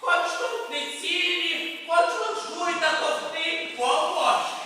Хоч тут не цілі, хоч жуй та товти, поможе.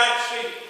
actually